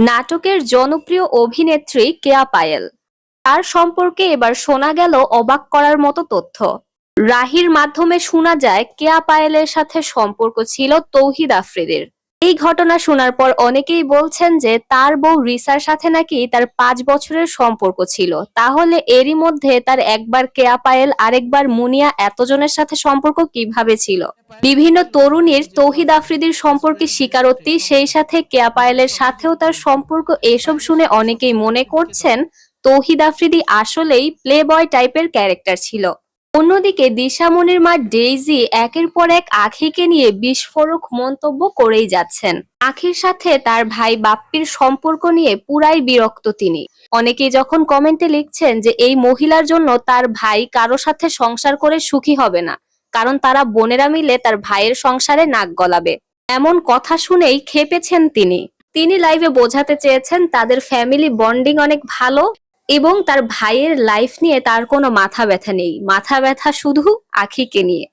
নাটকের জনপ্রিয় অভিনেত্রী কেয়া পায়েল। তার সম্পর্কে এবার শোনা গেল অবাক করার মতো তথ্য। রাহির মাধ্যমে শোনা যায়, কেয়া পায়েলের সাথে সম্পর্ক ছিল তৌহিদ আফ্রিদির। এই ঘটনা শোনার পর অনেকেই বলছেন যে তার বউ রিসার সাথে নাকি তার পাঁচ বছরের সম্পর্ক ছিল। তাহলে এরই মধ্যে তার একবার কেয়া পায়েল, আরেকবার মুনিয়া এতজনের সাথে সম্পর্ক কীভাবে ছিল? বিভিন্ন তরুণীর তৌহিদ আফ্রিদির সম্পর্কে স্বীকারোক্তি, সেই সাথে কেয়া পায়েলের সাথেও তার সম্পর্ক, এসব শুনে অনেকেই মনে করছেন তৌহিদ আফ্রিদি আসলেই প্লে বয় টাইপের ক্যারেক্টার ছিল। অন্যদিকে দিশামণির মা ডেইজি একের পর এক আখিকে নিয়ে বিস্ফোরক মন্তব্য করেই যাচ্ছেন। আখির সাথে তার ভাই বাপ্পির সম্পর্ক নিয়ে পুরাই বিরক্ত তিনি। অনেকেই যখন কমেন্টে লিখছেন যে এই মহিলার জন্য তার ভাই কারও সাথে সংসার করে সুখী হবে না, কারণ তারা বোনেরা মিলে তার ভাইয়ের সংসারে নাক গলাবে। এমন কথা শুনেই খেপেছেন তিনি। তিনি লাইভে বোঝাতে চেয়েছেন, তাদের ফ্যামিলি বন্ডিং অনেক ভালো এবং তার ভাইয়ের লাইফ নিয়ে তার কোনো মাথা ব্যথা নেই। মাথা ব্যথা শুধু আখিকে নিয়ে।